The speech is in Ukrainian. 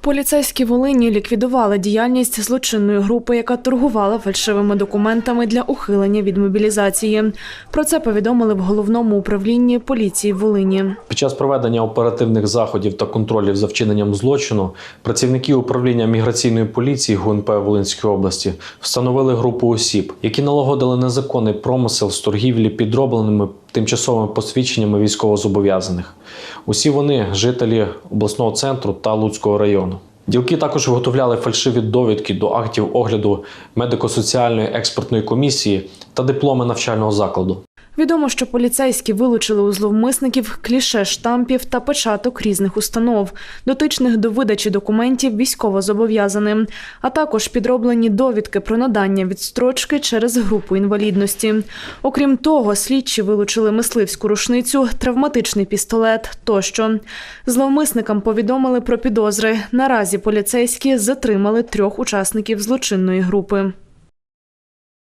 Поліцейські Волині ліквідували діяльність злочинної групи, яка торгувала фальшивими документами для ухилення від мобілізації. Про це повідомили в головному управлінні поліції Волині. Під час проведення оперативних заходів та контролів за вчиненням злочину працівники управління міграційної поліції ГУНП Волинської області встановили групу осіб, які налагодили незаконний промисел з торгівлі підробленими тимчасовими посвідченнями військовозобов'язаних. Усі вони жителі обласного центру та Луцького району. Ділки також виготовляли фальшиві довідки до актів огляду медико-соціальної експертної комісії та дипломи навчального закладу. Відомо, що поліцейські вилучили у зловмисників кліше штампів та печаток різних установ, дотичних до видачі документів військовозобов'язаним, а також підроблені довідки про надання відстрочки через групу інвалідності. Окрім того, слідчі вилучили мисливську рушницю, травматичний пістолет тощо. Зловмисникам повідомили про підозри. Наразі поліцейські затримали трьох учасників злочинної групи.